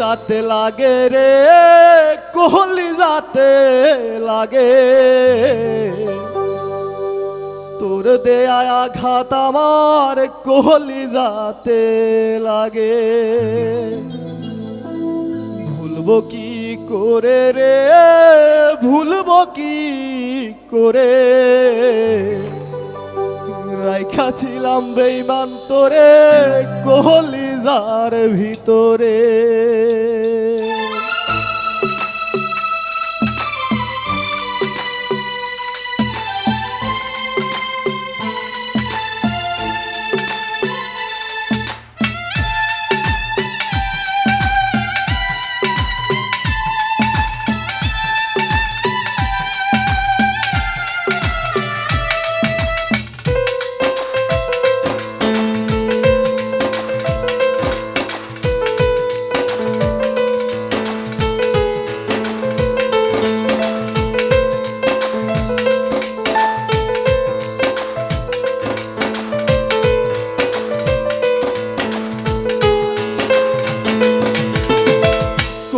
যাতে লাগে রে, কোহলি যাতে লাগে। তোর দেয়া আঘাত আমার, কোহলি যাতে লাগে। ভুলবো কি করে রে, ভুলবো কি করে? রাইখা ছিলাম বেইমান তোরে কোহলি যার ভিতরে।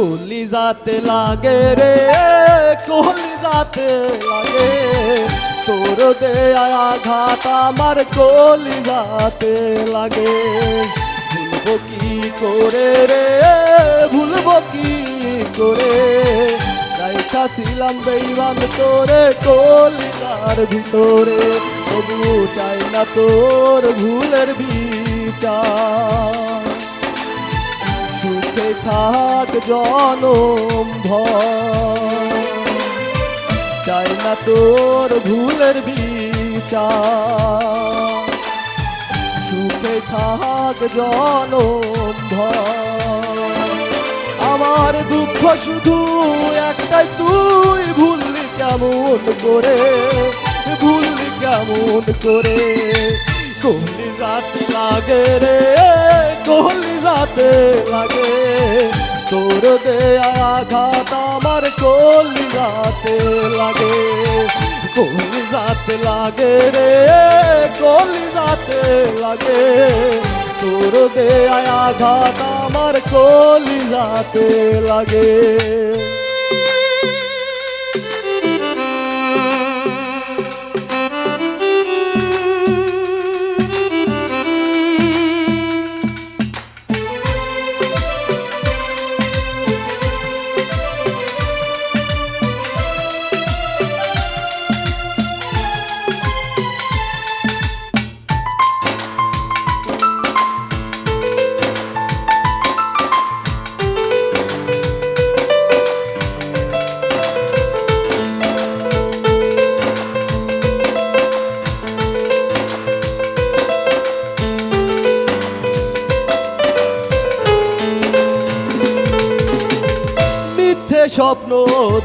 কলি যাতে লাগে রে, কলি যাতে লাগে। তোর দেয়া আঘাত আমার কলি যাতে লাগে। ভুলবো কি করে রে, ভুলবো কি করে? যাইতা ছিলাম বেইমান তোরে কলিকার ভিতরে। তবু চাই না তোর ভুলের বিচার। সুখে থাক জনম চাই না তোর ভুলের বিচার। সুখে থাক জনম আমার দুঃখ শুধু একটাই, তুই ভুললি কেমন করে? ভুললি কেমন করে? কোহলি যাতে লাগে রে কোহলি যাতে লাগে। তোর দেয়া আঘাত আমার কোহলি যাতে লাগে। কোহলি যাতে লাগে রে কোহলি যাতে লাগে। তোর দেয়া আঘাত আমার কোহলি যাতে লাগে। স্বপ্ন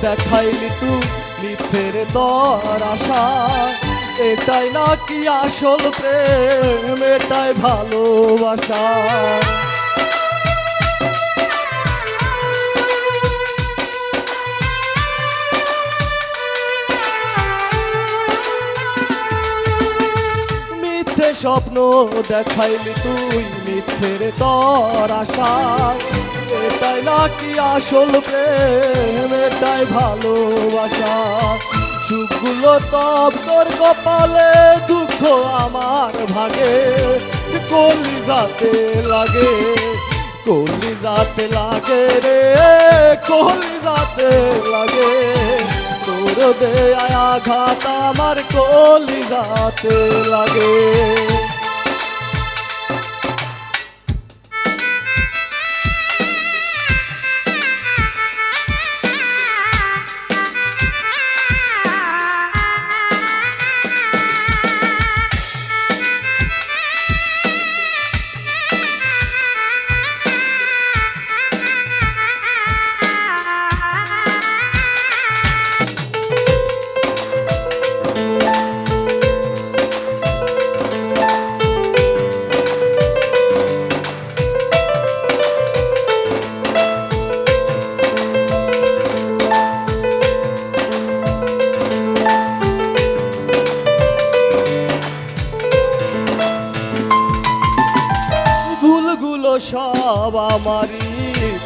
দেখাইলি তুই মিথ্যের দর আশা। এটাই নাকি আসল প্রেম, এটাই ভালোবাসা। মিথ্যে স্বপ্ন দেখাইলি তুই মিথ্যের তর আশা। এটাই নাকি আসল প্রেম এটাই ভালোবাসা। সুখগুলো তব তোর কপালে, দুঃখ আমার ভাগে। কলি যাতে লাগে কলি যাতে লাগে রে কলি যাতে লাগে। তোর দেয়া আঘাত আমার কলি যাতে লাগে।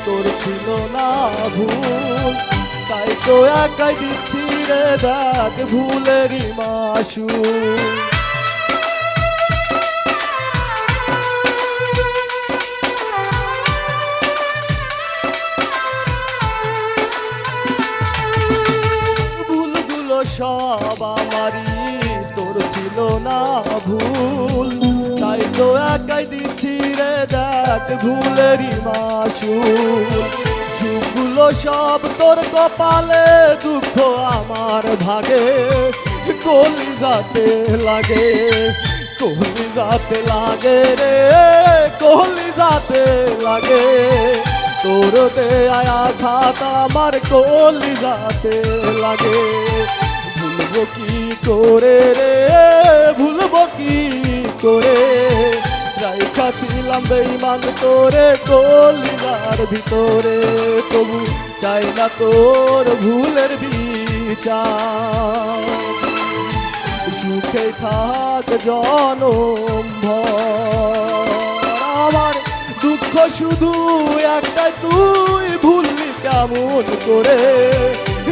তোর ছিল না ভুল। তাই তো একাই দিচ্ছি রে দেখ ভুলেরই মাসু সব আমারই, তোর ছিল না ভুল। একাই দিচ্ছি রে দেখ ভুলেরই মাসুল। সুখগুলো সব তোর কপালে, দুঃখ আমার ভাগে। কলি যাতে লাগে কলি যাতে লাগে রে কলি যাতে লাগে। তোর দেয়া ঘাত আমার কলি যাতে লাগে। ভুলবো কি করে রে, ভুলবো কি করে? বেইমান তোরে কলিজার ভিতরে। তবু চাই না তোর ভুলের বিচার। সুখে থাক জনম। আমার দুঃখ শুধু একটাই, তুই ভুললি কেমন করে?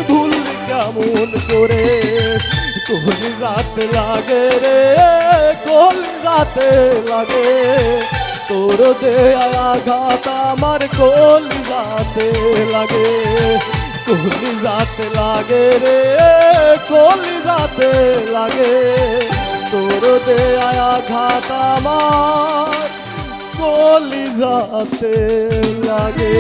ভুললি কেমন করে? কলি যাতে লাগে রে কলি যাতে লাগে? তোর দেয়া আঘাত আমার কলি যাতে লাগে কলি যাতে লাগে রে কলি যাতে লাগে। তোর দেয়া আঘাত আমার কলি যাতে লাগে।